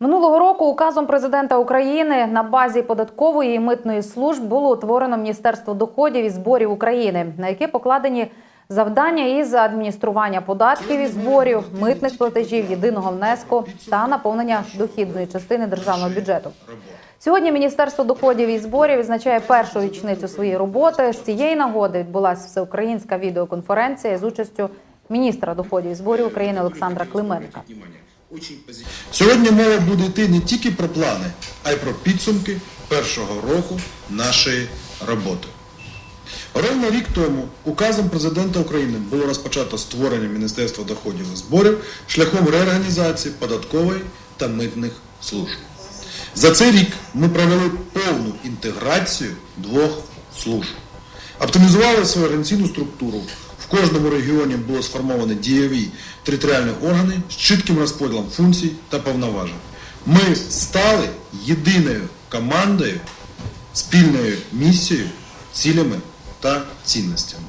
Минулого року указом президента України на базі податкової і митної служб було утворено Міністерство доходів і зборів України, на яке покладені завдання із адміністрування податків і зборів, митних платежів, єдиного внеску та наповнення дохідної частини державного бюджету. Сьогодні Міністерство доходів і зборів відзначає першу річницю своєї роботи. З цієї нагоди відбулася всеукраїнська відеоконференція з участю міністра доходів і зборів України Олександра Клименка. Сьогодні мова буде йти не тільки про плани, а й про підсумки першого року нашої роботи. Ровно рік тому указом президента України було розпочато створення Міністерства доходів і зборів шляхом реорганізації податкової та митних служб. За цей рік ми провели повну інтеграцію двох служб. Оптимізували свою організаційну структуру. В кожному регіоні було сформовані дієві територіальні органи з чітким розподілом функцій та повноважень. Ми стали єдиною командою, спільною місією, цілями та цінностями.